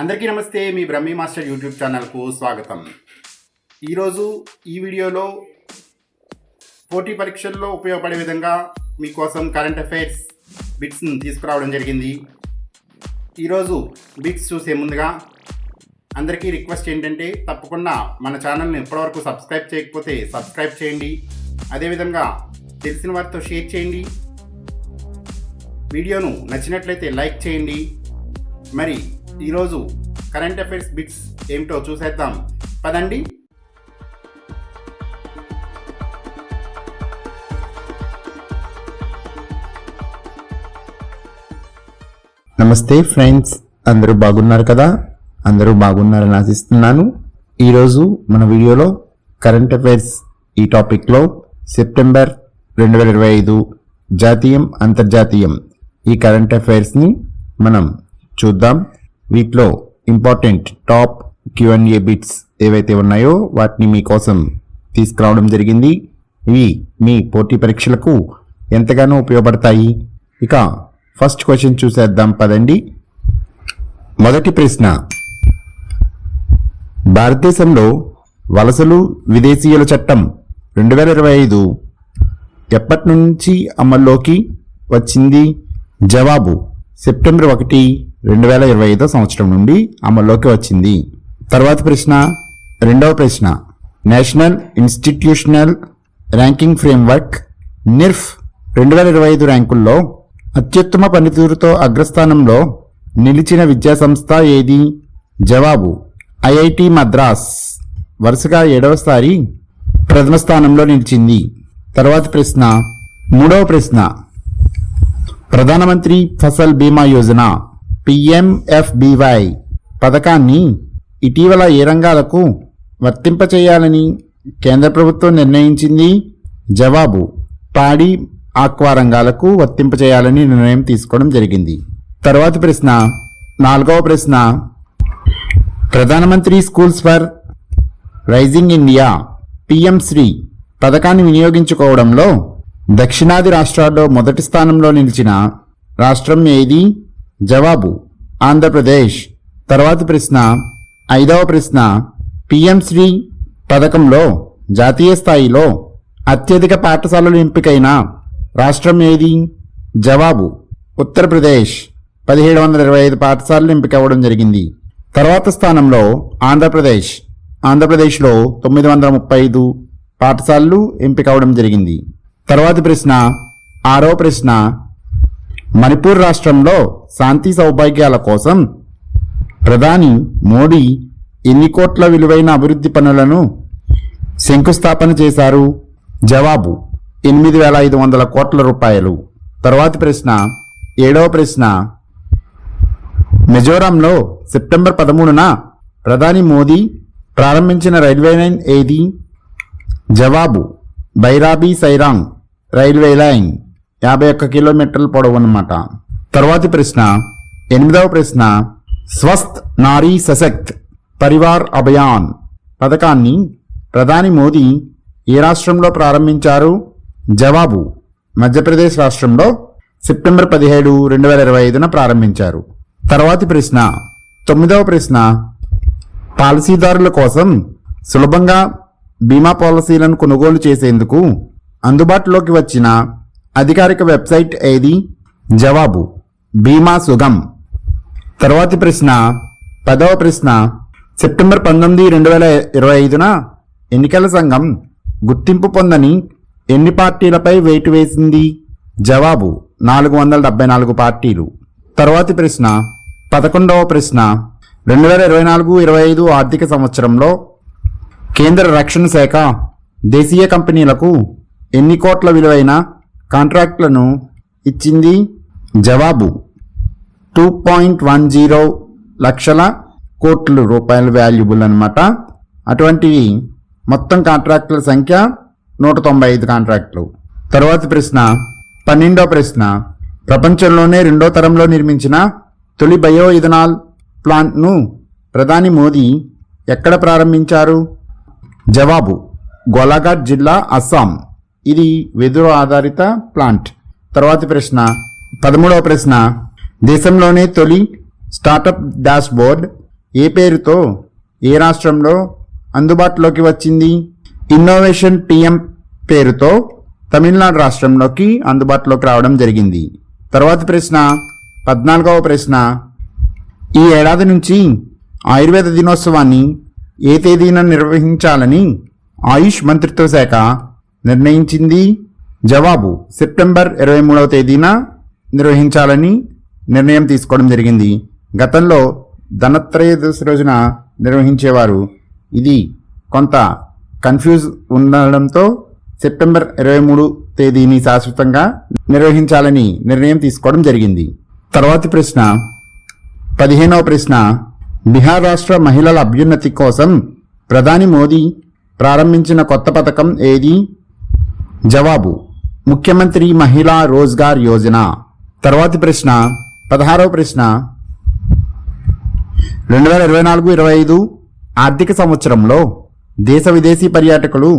అందరికీ నమస్తే మీ Brahmi master YouTube ఛానల్కు స్వాగతం. ఈరోజు ఈ వీడియోలో పోటీ పరీక్షల్లో ఉపయోగపడే విధంగా మీకోసం కరెంట్ అఫైర్స్ బిట్స్ని తీసుకురావడం జరిగింది. ఈరోజు బిట్స్ చూసే ముందుగా అందరికీ రిక్వెస్ట్ ఏంటంటే తప్పకుండా మన ఛానల్ని ఇప్పటివరకు సబ్స్క్రైబ్ చేయకపోతే సబ్స్క్రైబ్ చేయండి. అదేవిధంగా తెలిసిన వారితో షేర్ చేయండి. వీడియోను నచ్చినట్లయితే లైక్ చేయండి. మరి ఈరోజు కరెంట్ అఫైర్స్ బిట్స్ ఏమిటో చూసేద్దాం. పదండి. నమస్తే ఫ్రెండ్స్ అందరూ బాగున్నారు కదా? అందరూ బాగున్నారని ఆశిస్తున్నాను. ఈరోజు మన వీడియోలో కరెంట్ అఫైర్స్ ఈ టాపిక్లో సెప్టెంబర్ రెండు వేల ఇరవై ఐదు జాతీయం అంతర్జాతీయం ఈ కరెంట్ అఫైర్స్ని మనం చూద్దాం. వీటిలో ఇంపార్టెంట్ టాప్ క్యూఎన్ఏ బిట్స్ ఏవైతే ఉన్నాయో వాటిని మీకోసం తీసుకురావడం జరిగింది. ఇవి మీ పోటీ పరీక్షలకు ఎంతగానో ఉపయోగపడతాయి. ఇక ఫస్ట్ క్వశ్చన్ చూసేద్దాం పదండి. మొదటి ప్రశ్న. భారతదేశంలో వలసలు విదేశీయుల చట్టం రెండు వేల ఇరవై ఐదు ఎప్పటి నుంచి అమల్లోకి వచ్చింది? జవాబు సెప్టెంబర్ ఒకటి రెండు వేల ఇరవై ఐదో సంవత్సరం నుండి అమల్లోకి వచ్చింది. తర్వాత ప్రశ్న రెండవ ప్రశ్న. National institutional ranking framework NIRF రెండు వేల ఇరవై ఐదు ర్యాంకుల్లో అత్యుత్తమ పనితీరుతో అగ్రస్థానంలో నిలిచిన విద్యాసంస్థ ఏది? జవాబు ఐఐటి మద్రాస్. వరుసగా ఏడవసారి ప్రథమ స్థానంలో నిలిచింది. తర్వాత ప్రశ్న మూడవ ప్రశ్న. ప్రధానమంత్రి ఫసల్ బీమా యోజన పిఎంఎఫ్బివై పథకాన్ని ఇటీవల ఏ రంగాలకు వర్తింపచేయాలని కేంద్ర ప్రభుత్వం నిర్ణయించింది. జవాబు పాడి ఆక్వా రంగాలకు వర్తింపచేయాలని నిర్ణయం తీసుకోవడం జరిగింది. తర్వాతి ప్రశ్న నాలుగవ ప్రశ్న ప్రధానమంత్రి schools for rising India PM Shri పథకాన్ని వినియోగించుకోవడంలో దక్షిణాది రాష్ట్రాల్లో మొదటి స్థానంలో నిలిచిన రాష్ట్రం ఏది? జవాబు ఆంధ్రప్రదేశ్. తర్వాతి ప్రశ్న ఐదవ ప్రశ్న పిఎంశ్రీ పథకంలో జాతీయ స్థాయిలో అత్యధిక పాఠశాలలు ఎంపికైన రాష్ట్రం ఏది? జవాబు ఉత్తరప్రదేశ్. పదిహేడు వందల ఇరవై ఐదు పాఠశాలలు ఎంపికవ్వడం జరిగింది. తర్వాత స్థానంలో ఆంధ్రప్రదేశ్. ఆంధ్రప్రదేశ్లో తొమ్మిది వందల ముప్పై ఐదు పాఠశాలలు ఎంపిక జరిగింది. తర్వాతి ప్రశ్న ఆరో ప్రశ్న. మణిపూర్ రాష్ట్రంలో శాంతి సౌభాగ్యాల కోసం ప్రధాని మోడీ ఎన్ని కోట్ల విలువైన అభివృద్ధి పనులను శంకుస్థాపన చేశారు? జవాబు ఎనిమిది వేల ఐదు వందల కోట్ల రూపాయలు. తర్వాతి ప్రశ్న ఏడవ ప్రశ్న. మిజోరాంలో సెప్టెంబర్ పదమూడున ప్రధాని మోదీ ప్రారంభించిన రైల్వే లైన్ ఏది? జవాబు బైరాబీ సైరాంగ్ రైల్వే లైన్ యాభై ఒక్క కిలోమీటర్ల పొడవు అన్నమాట. తర్వాతి ప్రశ్న ఎనిమిదవ ప్రశ్న స్వస్థ్ నారీ సశక్త్ పరివార్ అభియాన్ పథకాన్ని ప్రధాని మోదీ ఏ రాష్ట్రంలో ప్రారంభించారు? జవాబు మధ్యప్రదేశ్ రాష్ట్రంలో సెప్టెంబర్ పదిహేడు రెండు వేల ఇరవై ఐదున ప్రారంభించారు. తర్వాతి ప్రశ్న తొమ్మిదవ ప్రశ్న పాలసీదారుల కోసం సులభంగా బీమా పాలసీలను కొనుగోలు చేసేందుకు అందుబాటులోకి వచ్చిన అధికారిక వెబ్సైట్ ఏది? జవాబు. బీమా సుగం. తర్వాతి ప్రశ్న పదవ ప్రశ్న. సెప్టెంబర్ పంతొమ్మిది రెండు వేల ఇరవై ఐదున ఎన్నికల సంఘం గుర్తింపు పొందని ఎన్ని పార్టీలపై వేటు వేసింది? జవాబు నాలుగు వందల డెబ్బై నాలుగు పార్టీలు. తర్వాతి ప్రశ్న పదకొండవ ప్రశ్న. రెండు వేల ఇరవై నాలుగు ఇరవై ఐదు ఆర్థిక సంవత్సరంలో కేంద్ర రక్షణ శాఖ దేశీయ కంపెనీలకు ఎన్ని కోట్ల విలువైన కాంట్రాక్ట్లను ఇచ్చింది జవాబు? టూ పాయింట్ వన్ జీరో లక్షల కోట్ల రూపాయల వాల్యుబుల్ అనమాట అటువంటివి మొత్తం కాంట్రాక్టుల సంఖ్య నూట తొంభై ఐదు కాంట్రాక్టులు. తర్వాత ప్రశ్న పన్నెండో ప్రశ్న ప్రపంచంలోనే రెండో తరంలో నిర్మించిన తొలి బయో ఇథనాల్ ప్లాంట్ను ప్రధాని మోదీ ఎక్కడ ప్రారంభించారు? జవాబు గోలాఘాట్ జిల్లా అస్సాం. ఇది వెదురు ఆధారిత ప్లాంట్. తర్వాతి ప్రశ్న పదమూడవ ప్రశ్న. దేశంలోనే తొలి స్టార్టప్ డాష్ బోర్డ్ ఏ పేరుతో ఏ రాష్ట్రంలో అందుబాటులోకి వచ్చింది? ఇన్నోవేషన్ టీఎం పేరుతో తమిళనాడు రాష్ట్రంలోకి అందుబాటులోకి రావడం జరిగింది. తర్వాత ప్రశ్న పద్నాలుగవ ప్రశ్న. ఈ ఏడాది నుంచి ఆయుర్వేద దినోత్సవాన్ని ఏ తేదీన నిర్వహించాలని ఆయుష్ మంత్రిత్వ శాఖ నిర్ణయించింది. జవాబు సెప్టెంబర్ ఇరవై మూడవ తేదీన నిర్వహించాలని నిర్ణయం తీసుకోవడం జరిగింది. గతంలో ధనత్రయోదశి రోజున నిర్వహించేవారు ఇది కొంత కన్ఫ్యూజ్ ఉండడంతో సెప్టెంబర్ ఇరవై మూడు తేదీని శాశ్వతంగా నిర్వహించాలని నిర్ణయం తీసుకోవడం జరిగింది. తర్వాతి ప్రశ్న పదిహేనవ ప్రశ్న బీహార్ రాష్ట్ర మహిళల అభ్యున్నతి కోసం ప్రధాని మోదీ ప్రారంభించిన కొత్త పథకం ఏది? జవాబు ముఖ్యమంత్రి మహిళా రోజ్గార్ యోజన. తర్వాతి ప్రశ్న పదహారవ ప్రశ్న. రెండు వేల ఇరవై నాలుగు ఇరవై ఐదు ఆర్థిక సంవత్సరంలో దేశ విదేశీ పర్యాటకులు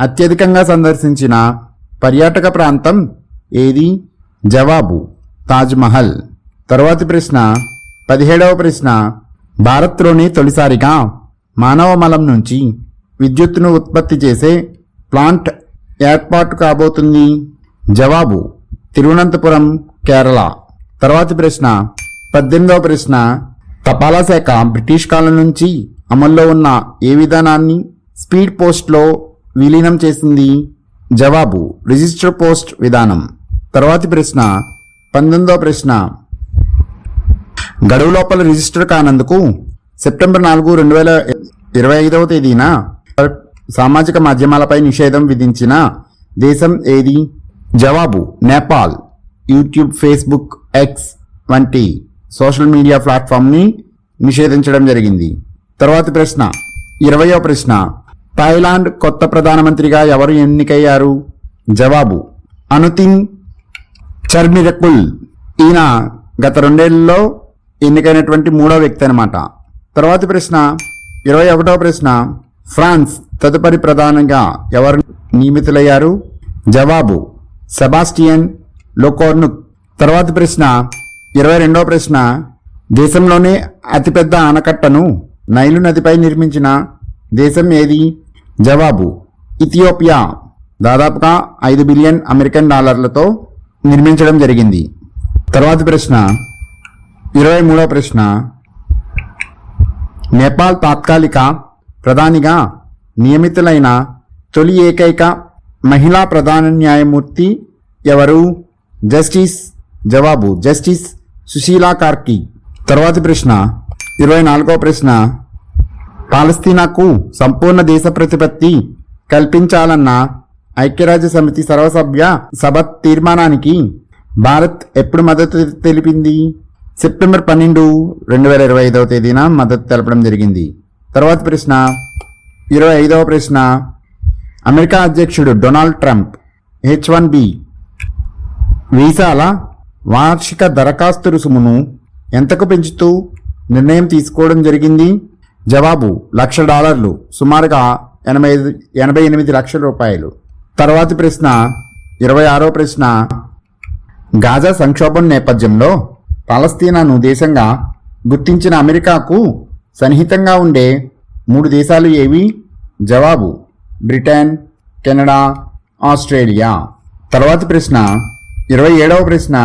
అత్యధికంగా సందర్శించిన పర్యాటక ప్రాంతం ఏది? జవాబు తాజ్మహల్ తరువాతి ప్రశ్న పదిహేడవ ప్రశ్న. భారత్లోని తొలిసారిగా మానవ మలం నుంచి విద్యుత్తును ఉత్పత్తి చేసే ప్లాంట్ ఏర్పాటు కాబోతుంది. జవాబు తిరువనంతపురం కేరళ. తర్వాతి ప్రశ్న పద్దెనిమిదవ ప్రశ్న తపాలా శాఖ బ్రిటిష్ కాలం నుంచి అమల్లో ఉన్న ఏ విధానాన్ని స్పీడ్ పోస్ట్లో విలీనం చేసింది? జవాబు రిజిస్టర్ పోస్ట్ విధానం. తర్వాతి ప్రశ్న పంతొమ్మిదవ ప్రశ్న. గడువు లోపల రిజిస్టర్ కానందుకు సెప్టెంబర్ నాలుగు రెండు వేల ఇరవై ఐదవ తేదీన? సామాజిక మాధ్యమాలపై నిషేధం విధించిన దేశం ఏది? జవాబు నేపాల్ యూట్యూబ్ ఫేస్బుక్ ఎక్స్ వంటి సోషల్ మీడియా ప్లాట్ఫామ్ని నిషేధించడం జరిగింది. తర్వాతి ప్రశ్న ఇరవయో ప్రశ్న థాయిలాండ్ కొత్త ప్రధానమంత్రిగా ఎవరు ఎన్నికయ్యారు? జవాబు అనుతిన్ చర్మిరకుల్ ఈయన గత రెండేళ్ళలో ఎన్నికైనటువంటి మూడో వ్యక్తి అనమాట తర్వాతి ప్రశ్న ఇరవై ఒకటవ ప్రశ్న ఫ్రాన్స్ తదుపరి ప్రధానంగా ఎవరు నియమితులయ్యారు? జవాబు సెబాస్టియన్ లోకోర్నుక్. తర్వాతి ప్రశ్న ఇరవై రెండవ ప్రశ్న దేశంలోనే అతిపెద్ద ఆనకట్టను నైలు నదిపై నిర్మించిన దేశం ఏది? జవాబు ఇథియోపియా. దాదాపుగా ఐదు బిలియన్ అమెరికన్ డాలర్లతో నిర్మించడం జరిగింది. తర్వాతి ప్రశ్న ఇరవై మూడవ ప్రశ్న నేపాల్ తాత్కాలిక ప్రధానిగా నియమితులైన తొలి ఏకైక మహిళా ప్రధాన న్యాయమూర్తి ఎవరు? జస్టిస్ జవాబు జస్టిస్ సుశీలా కార్కి. తర్వాతి ప్రశ్న ఇరవై నాలుగవ ప్రశ్న. పాలస్తీనాకు సంపూర్ణ దేశ ప్రతిపత్తి కల్పించాలన్న ఐక్యరాజ్య సమితి సర్వసభ్య సభ తీర్మానానికి భారత్ ఎప్పుడు మద్దతు తెలిపింది? సెప్టెంబర్ పన్నెండు రెండు వేల ఇరవై ఐదవ తేదీన మద్దతు తెలపడం జరిగింది. తర్వాత ప్రశ్న ఇరవై ఐదవ ప్రశ్న అమెరికా అధ్యక్షుడు Donald Trump H one B వీసాల వార్షిక దరఖాస్తు రుసుమును ఎంతకు పెంచుతూ నిర్ణయం తీసుకోవడం జరిగింది? జవాబు లక్ష డాలర్లు సుమారుగా ఎనభై ఐదు ఎనభై ఎనిమిది లక్షల రూపాయలు. తర్వాతి ప్రశ్న ఇరవై ఆరో ప్రశ్న గాజా సంక్షోభం నేపథ్యంలో పాలస్తీనాను దేశంగా గుర్తించిన అమెరికాకు సన్నిహితంగా ఉండే మూడు దేశాలు ఏవి? జవాబు బ్రిటన్ కెనడా ఆస్ట్రేలియా. తర్వాతి ప్రశ్న ఇరవై ఏడవ ప్రశ్న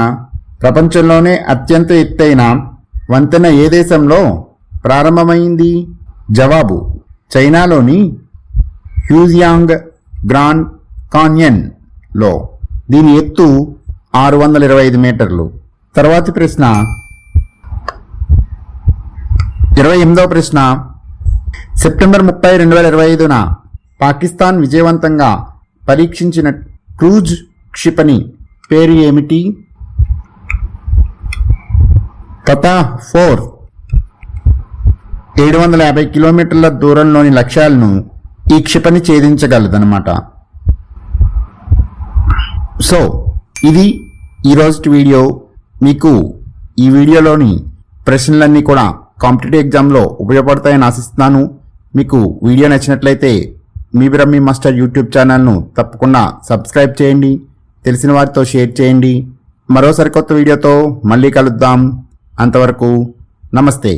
ప్రపంచంలోనే అత్యంత ఎత్తైన వంతెన ఏ దేశంలో ప్రారంభమైంది? జవాబు చైనాలోని హ్యూజియాంగ్ గ్రాండ్ కాన్యన్లో. దీని ఎత్తు ఆరు వందల ఇరవై ఐదు మీటర్లు. తర్వాతి ప్రశ్న ఇరవై ఎనిమిదవ ప్రశ్న. సెప్టెంబర్ ముప్పై రెండు వేల ఇరవై ఐదున పాకిస్తాన్ విజయవంతంగా పరీక్షించిన క్రూజ్ క్షిపణి పేరు ఏమిటి? తథా ఫోర్. ఏడు వందల యాభై కిలోమీటర్ల దూరంలోని లక్ష్యాలను ఈ క్షిపణి ఛేదించగలదనమాట సో ఇది ఈరోజు వీడియో. మీకు ఈ వీడియోలోని ప్రశ్నలన్నీ కూడా కాంపిటేటివ్ ఎగ్జామ్లో ఉపయోగపడతాయని ఆశిస్తున్నాను. మీకు వీడియో నచ్చినట్లయితే మీ బ్రహ్మి మాస్టర్ యూట్యూబ్ ఛానల్ను తప్పకుండా సబ్స్క్రైబ్ చేయండి. తెలిసిన వారితో షేర్ చేయండి. మరో సరికొత్త వీడియోతో మళ్ళీ కలుద్దాం. అంతవరకు నమస్తే.